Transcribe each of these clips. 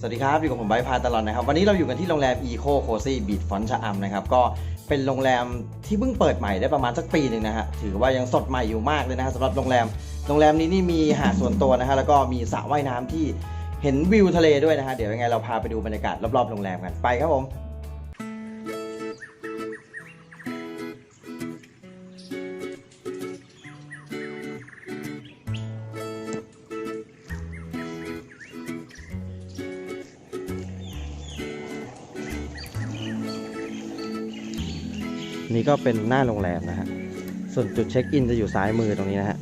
สวัสดีครับ อยู่กับผมไบพาตลอดนะครับ วันนี้เราอยู่กันที่โรงแรม Eco Cozy Beach Front ชะอำนะครับ ก็เป็นโรงแรมที่เพิ่งเปิดใหม่ได้ประมาณสักปีหนึ่งนะฮะ ถือว่ายังสดใหม่อยู่มากเลยนะฮะสำหรับโรงแรม โรงแรมนี้นี่มีหาดส่วนตัวนะฮะ แล้วก็มีสระว่ายน้ำที่เห็นวิวทะเลด้วยนะฮะ เดี๋ยวยังไงเราพาไปดูบรรยากาศรอบๆโรงแรมกัน ไปครับผม นี่ก็เป็นหน้าโรงแรมนะฮะส่วนจุดเช็คอินจะอยู่ซ้ายมือตรงนี้นะฮะ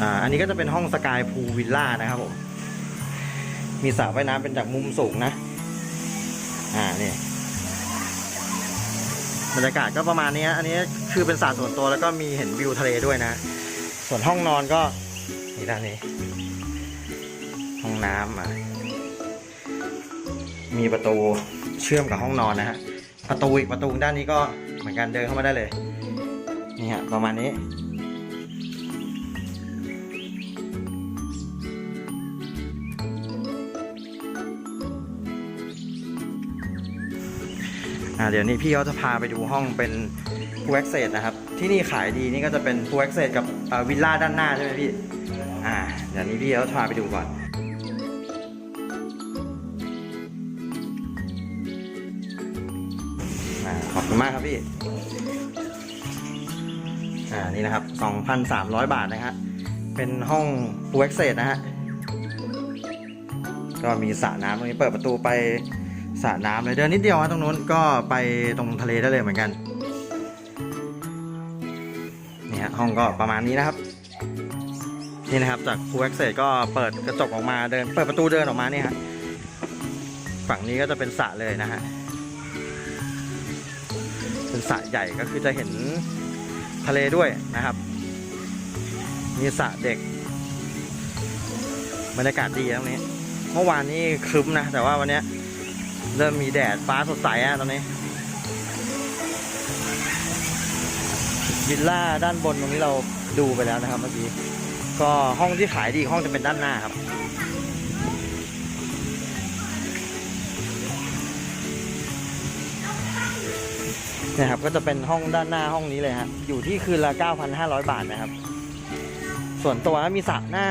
อ่าอันนี้ก็จะเป็นห้องสกายพูวิลล่านะครับผม มีสระว่ายน้ำเป็นจากมุมสูงนะ อ่านี่บรรยากาศก็ประมาณนี้อันนี้คือเป็นสระส่วนตัวแล้วก็มีเห็นวิวทะเลด้วยนะ ส่วนห้องนอนก็นี่ด้านนี้ ห้องน้ำอะมีประตูเชื่อมกับห้องนอนนะฮะ ประตูอีกประตูด้านนี้ก็เหมือนกันเดินเข้ามาได้เลย นี่ฮะประมาณนี้ อ่าเดี๋ยวนี้พี่เขาจะพาไปดูห้องเป็นพูเอ็กเซสนะครับ ที่นี่ขายดีนี่ก็จะเป็นพูเอ็กเซสกับวิลล่าด้านหน้าใช่ไหมพี่ อ่า เดี๋ยวนี้พี่เขาจะพาไปดูก่อนขอบคุณมากครับพี่ อ่า นี่นะครับ 2,300 บาทนะฮะ เป็นห้องพูเอ็กเซสนะฮะ ก็มีสระน้ำตรงนี้เปิดประตูไป สระน้ำเลยเดินนิดเดียวฮะตรงนู้นก็ไปตรงทะเลได้เลยเหมือนกันนี่ฮะห้องก็ประมาณนี้นะครับนี่นะครับจากคูเอ็กเซก็เปิดกระจกออกมาเดิน เปิดประตูเดินออกมาเนี่ยฮะฝั่งนี้ก็จะเป็นสระเลยนะฮะเป็นสระใหญ่ก็คือจะเห็นทะเลด้วยนะครับ มีสระเด็กบรรยากาศดีตรงนี้ เมื่อวานนี้ครึ้มนะ แต่ว่าวันนี้ เริ่มมีแดดฟ้าสดใสอะตอนนี้วิลล่าด้านบนตรงนี้เราดูไปแล้วนะครับเมื่อกี้ ก็ห้องที่ขายดีห้องจะเป็นด้านหน้าครับเนี่ยครับ ก็จะเป็นห้องด้านหน้าห้องนี้เลยฮะ อยู่ที่คืนละ 9,500 บาทนะครับ ส่วนตัวมีสระหน้า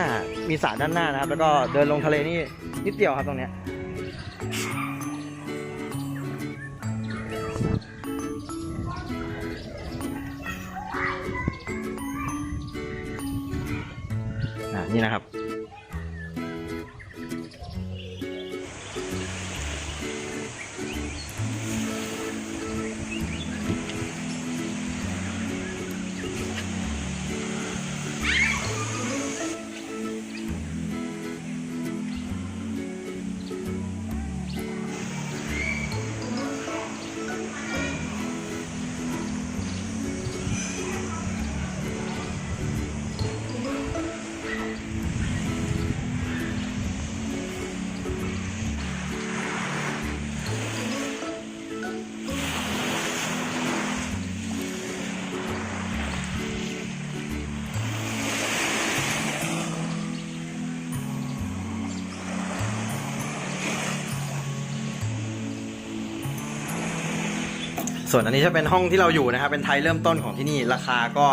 มีสระด้านหน้านะครับ แล้วก็เดินลงทะเลนี่นิดเดียวครับตรงเนี้ย ส่วนอันนี้จะเป็นห้องที่เราอยู่นะครับ เป็นไทยเริ่มต้นของที่นี่ราคาก็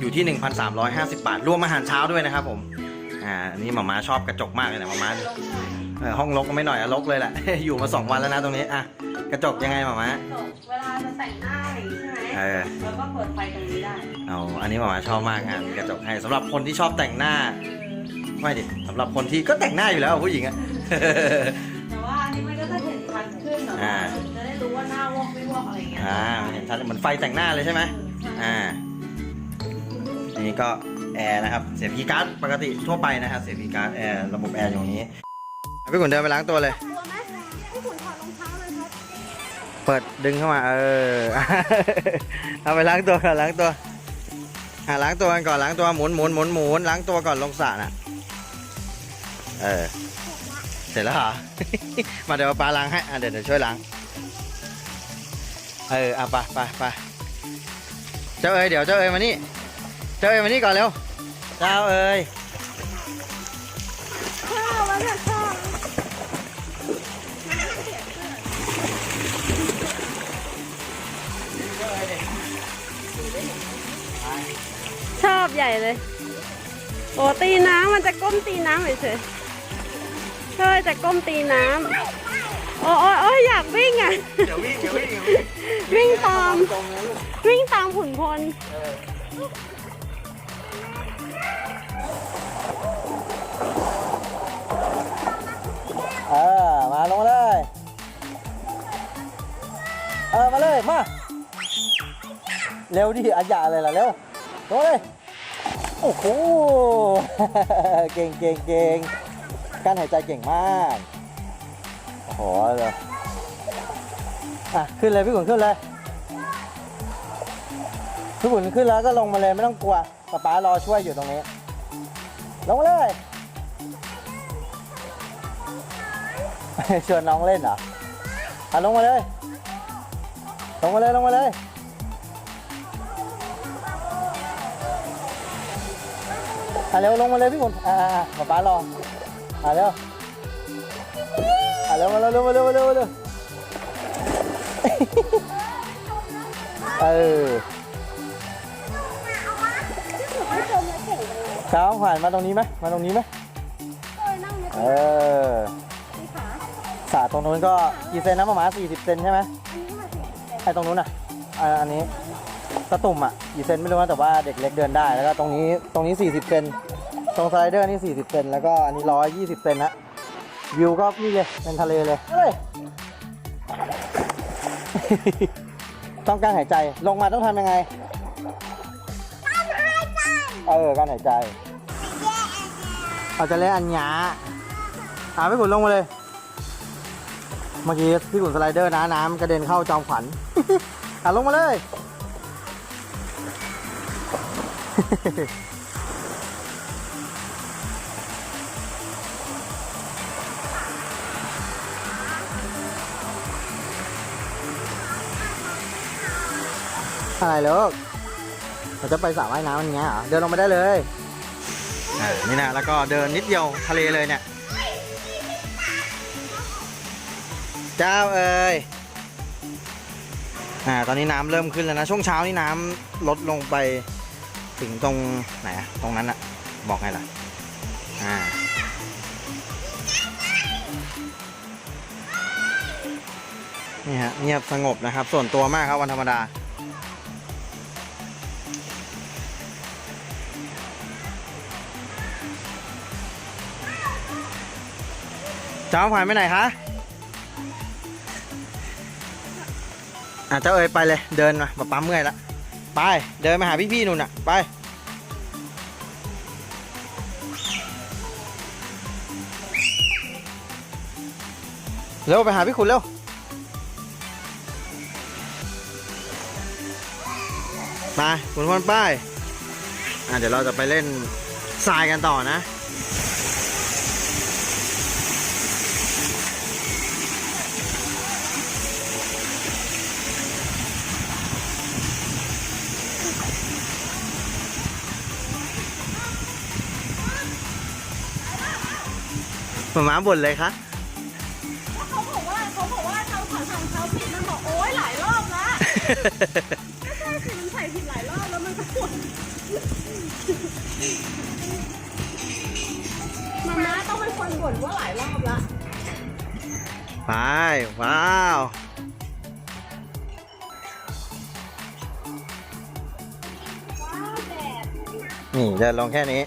อยู่ที่ 1,350 บาท รวมอาหารเช้าด้วยนะครับผมอ่าอันนี้หมาม้าชอบกระจกมากเลยนะหมาม้าเออห้องรกก็ไม่หน่อยอะรกเลยแหละ อยู่มา 2 วันแล้วนะตรงนี้อะกระจกยังไงหมาม้าจบเวลาจะแต่งหน้าอะไรอย่างงี้ใช่ไหมเออแล้วก็เปิดไฟตรงนี้ได้เอาอันนี้หมาม้าชอบมากอะมีกระจกให้สำหรับคนที่ชอบแต่งหน้าไม่ดิสำหรับคนที่ก็แต่งหน้าอยู่แล้วผู้หญิงอะแต่ว่าอันนี้มันก็จะเห็นชัดขึ้นแบบอ่าว่าจะได้รู้ว่าหน้าวอกไม่วอกอะไร อย่างเงี้ยอ่ามันเห็นชัดเหมือนไฟแต่งหน้าเลยใช่ไหมใช่อ่า นี่ก็แอร์นะครับ เสียบคีย์การ์ดปกติทั่วไปนะครับ เสียบคีย์การ์ดแอร์ระบบแอร์อยู่ตรงนี้พี่ขุนเดินไปล้างตัวเลย กลัวไหมพี่ขุนถอดรองเท้าเลยครับเปิดดึงเข้ามา เออ เอาไปล้างตัวก่อนล้างตัวอะล้างตัวกันก่อนล้างตัวหมุนหมุนหมุนหมุนล้างตัวก่อนลงสระน่ะ เออ เสร็จแล้วเหรอ มาเดี๋ยวปาล้างให้อะเดี๋ยวเดี๋ยวช่วยล้าง เอออะไปไปไปเจ้าเอ๋ยเดี๋ยวเจ้าเอ๋ยมานี่เจ้าเอ๋ยมานี่ก่อนเร็วเจ้าเอ๋ยข้าวแล้วเนี่ยข้าวชอบใหญ่เลยโอ้ตีน้ำมันจะก้มตีน้ำเฉยๆเฮ้ยจะก้มตีน้ำ โอ้โอ้โอ้ยอยากวิ่งอะเดี๋ยววิ่งเดี๋ยววิ่งเดี๋ยววิ่งวิ่งตาม ตรงนะลูกวิ่งตามขุนพลเออมาลงมาเลย เออมาเลยมา เร็วดิอาญาอะไรล่ะเร็วลงมาเลย โอ้โห เก่งเก่งเก่งการหายใจเก่งมาก โอ้โหเลยอะขึ้นเลยพี่ขุนขึ้นเลยพี่ขุนขึ้นแล้วก็ลงมาเลยไม่ต้องกลัวป๊าป๊ารอช่วยอยู่ตรงนี้ ลงมาเลย ชวนน้องเล่นเหรออะลงมาเลย ลงมาเลยลงมาเลยอะเร็วลงมาเลยพี่ขุนอ่าป๊าป๊ารออะเร็ว เร็วมาเร็วมาเร็วมาเร็วมาเร็วเออเช้าผ่านมาตรงนี้ไหมมาตรงนี้ไหมเออสาตรงนู้นก็กี่เซนนะประมาณ40 เซนใช่ไหมไอ้ตรงนู้นอะอันนี้ตะตุ่มอะกี่เซนไม่รู้นะแต่ว่าเด็กเล็กเดินได้แล้วก็ตรงนี้ตรงนี้ 40 เซนตรงสไลเดอร์นี่40 เซนแล้วก็อันนี้ 120 เซนนะ วิวก็นี่เลย เป็นทะเลเลยเฮ้ย ต้องการหายใจ ลงมาต้องทำยังไง เออ การหายใจ เอาจะเล่นอันยาอ่าพี่ขุนลงมาเลย เมื่อกี้พี่ขุนสไลเดอร์นะน้ำกระเด็นเข้าจอมขวัญ อะลงมาเลย อะไรลูกเราจะไปสระว่ายน้ำอย่างเงี้ยเหรอเดินลงมาได้เลยอ่านี่นะแล้วก็เดินนิดเดียวทะเลเลยเนี่ย เจ้าเอ๋ยอ่าตอนนี้น้ำเริ่มขึ้นแล้วนะ ช่วงเช้านี่น้ำลดลงไปถึงตรงไหนอะตรงนั้นอะบอกไงล่ะอ่านี่ฮะเงียบสงบนะครับ ส่วนตัวมากครับวันธรรมดา จ้าผ่านไปไหนคะอะเจ้าเอ๋ยไปเลย เดินมาปั๊มเมื่อยละไป เดินมาหาพี่ๆนู่นน่ะ ไปเร็วไปหาพี่ขุนเร็วไปคุณพลป้ายอะเดี๋ยวเราจะไปเล่นทรายกันต่อนะ หมาม้าบ่นเลยคะเขาบอกว่าเขาบอกว่าเขาขอทำเขาผิดมันบอกโอ๊ยหลายรอบแล้วก็ใช่สิมันใส่ผิดหลายรอบแล้วมันก็ปวดมาม่าต้องเป็นคนบ่นว่าหลายรอบแล้วไปว้าวนี่เดินลงแค่นี้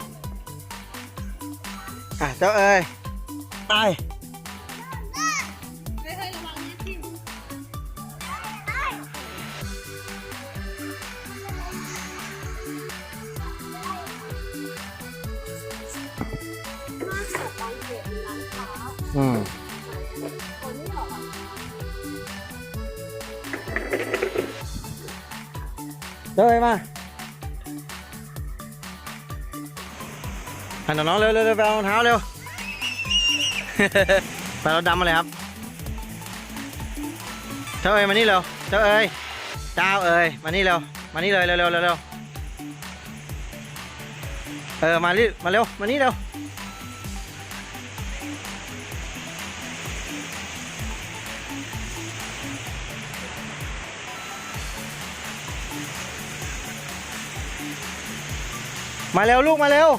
อะเจ้าเอ้ย ไปอืมเดินมาหันน้องเร็วเร็วเร็ไปเอารองเท้าเร็ว ไปเราดำมาเลยครับ เจ้าเอ๋ยมานี่เร็ว เจ้าเอ๋ยเจ้าเอ๋ยมานี่เร็ว มานี่เลยเร็วเร็วเร็วเออ มานี่มาเร็ว มานี่เร็ว มาเร็วลูกมาเร็ว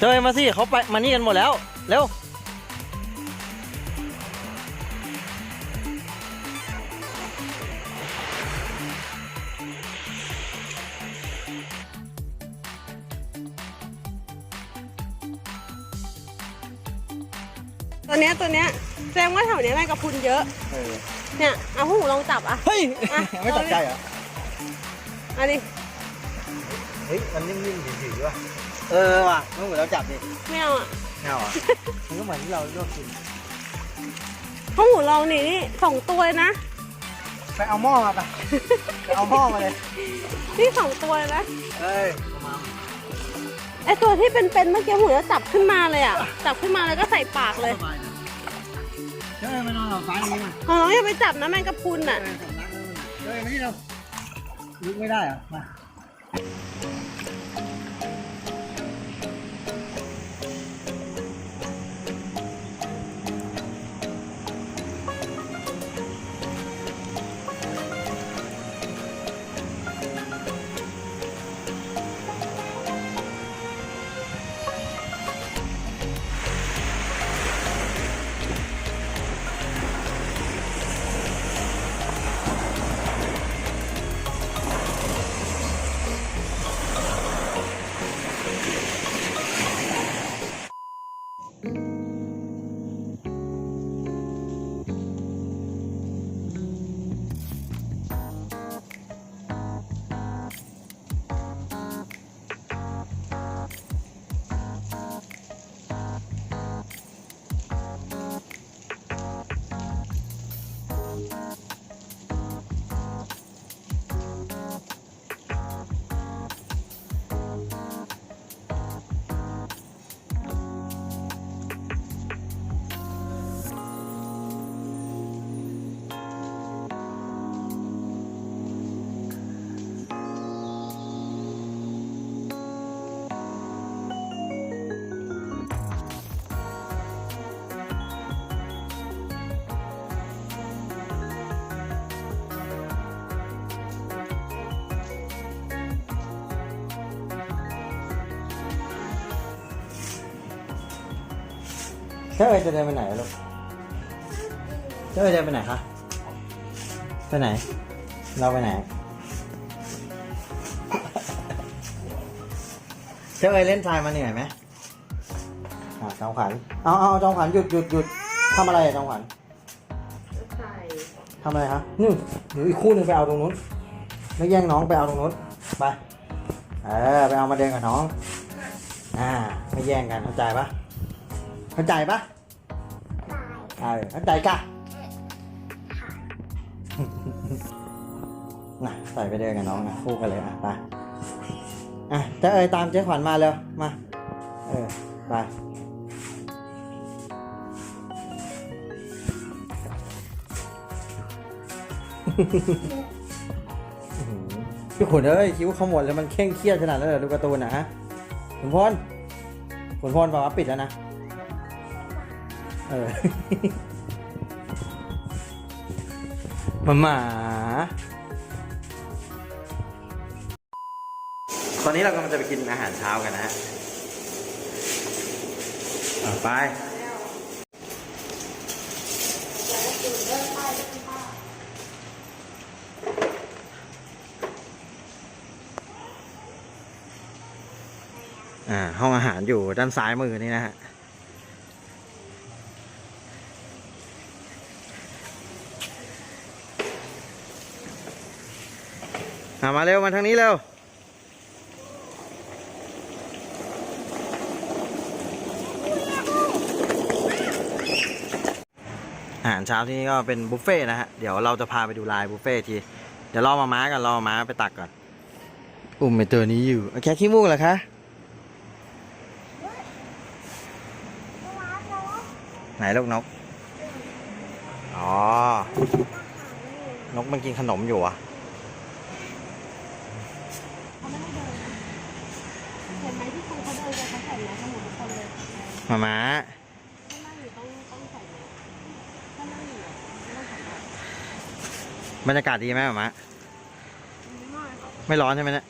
เจอมาสิเขาไปมานี่กันหมดแล้ว เร็ว ตัวเนี้ยตัวเนี้ยแสดงว่าแถวเนี้ยแมงกะพรุนเยอะ เออเนี่ยเอาพวกหนูลองจับอะ เฮ้ย อะ ไม่ตกใจเหรออันนี้เฮ้ย มันนิ่มๆถือๆว่ะ เออว่ะมันเหมือนเราจับดิไม่เอาอะเงาอะ มันก็เหมือนที่เราลวกกินพวกหนูลองนี่นี่สองตัวเลยนะ ไปเอาหม้อมาไปไปเอาหม้อมาเลย นี่สองตัวเลยนะ เฮ้ยมาไอตัวที่เป็นๆเมื่อกี้หนูจะจับขึ้นมาเลยอะ จับขึ้นมาแล้วก็ใส่ปากเลยสบายนะเฮ้ยมานอนหลับฟ้าอย่างนี้มาอ๋อน้องอย่าไปจับนะแมงกะพรุนอะ เฮ้ยสำนักแล้วมันเฮ้ยมานี่เราลุกไม่ได้เหรอ มา จ้าเอ๋ยจะเดินไปไหนอะลูกเจ้าเอ๋ยเดินไปไหนคะ ไปไหน เราไปไหน เจ้าเอ๋ยเล่นทรายมาเหนื่อยไหมอ่าจอมขวัญเอาเอาจอมขวัญหยุดหยุดหยุดทำอะไรอะจอมขวัญทำอะไรคะนี่หรืออีกคู่หนึ่งไปเอาตรงนู้นแล้วแย่งน้องไปเอาตรงนู้น ไป เออ ไปเอามาเดินกับน้อง อ่า ไม่แย่งกันเข้าใจปะเข้าใจปะ เออเข้าใจกะน่ะใส่ไปเดินกับน้องนะคู่กันเลยอะไปอะเจ๊เอ๋ยตามเจ๊ขวัญมาเร็วมาเออไปอื้อหือพี่ขุนเอ้ยคิ้วขมวดเลยมันเคร่งเครียดขนาดนั้นเลยดูการ์ตูนนะฮะขุนพลขุนพลบอกว่าปิดแล้วนะ เออมาหมา ตอนนี้เรากำลังจะไปกินอาหารเช้ากันนะฮะอะไป อ่า ห้องอาหารอยู่ด้านซ้ายมือนี่นะฮะามาเร็วมาทางนี้เร็วอาหารเช้าที่นี่ก็เป็นบุฟเฟ่ต์นะฮะ เดี๋ยวเราจะพาไปดูลายบุฟเฟ่ต์ที เดี๋ยวรอมาม้ากันรอมาม้าไปตักก่อน อุ้มไอตัวนี้อยู่แค่ขี้มูกเหรอคะไหนลูกนก อ๋อ นกมันกินขนมอยู่อะ เห็ นไหมที่คนเขาเดินกันเขาใส่แมสกันหมดทุกคนเลยมาม้าถ้านั่งอยู่ต้องต้องใส่แมสถ้านั่งอยู่อะไม่ต้องใส่แมสบรรยากาศดีไหมมาม้าไม่ครับไม่ร้อนใช่ไหมเนี่ย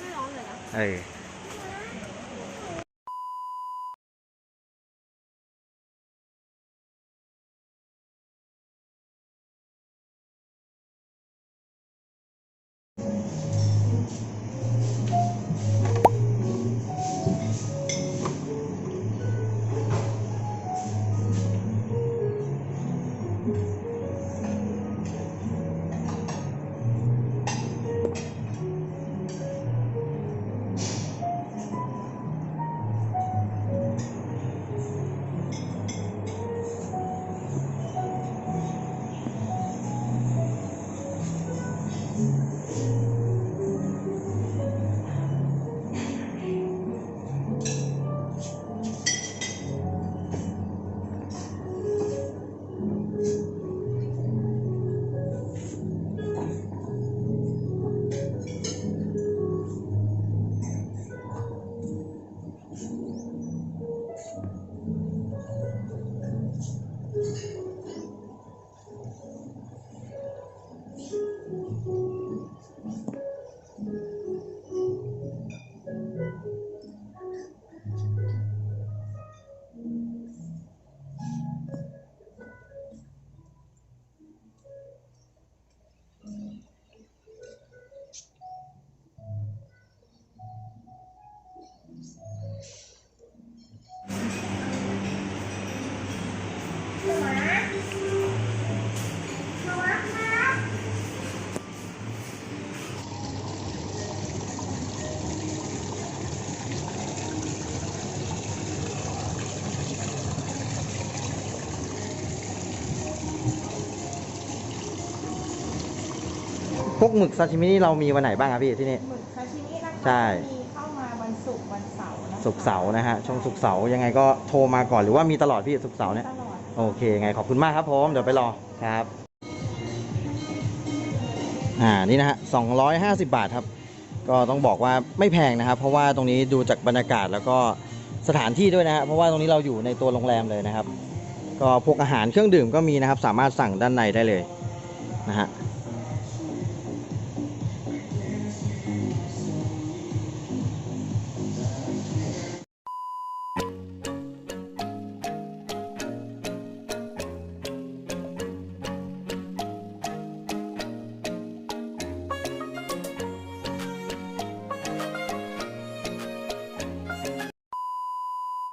ไม่ร้อนเลยนะ เออ วกหมึกซาชิมินี่เรามีวันไหนบ้างครับพี่ที่นี่ หมึกซาชิมินะคะใช่ มีเข้ามาวันศุกร์วันเสาร์นะคะศุกร์เสาร์นะฮะช่วงศุกร์เสาร์ยังไงก็โทรมาก่อนหรือว่ามีตลอดพี่ศุกร์เสาร์เนี่ย ตลอด โอเคไงขอบคุณมากครับผมเดี๋ยวไปรอครับ อ่านี่นะฮะ250 บาทครับ ก็ต้องบอกว่าไม่แพงนะครับ เพราะว่าตรงนี้ดูจากบรรยากาศแล้วก็สถานที่ด้วยนะฮะเพราะว่าตรงนี้เราอยู่ในตัวโรงแรมเลยนะครับ ก็พวกอาหารเครื่องดื่มก็มีนะครับ สามารถสั่งด้านในได้เลยนะฮะ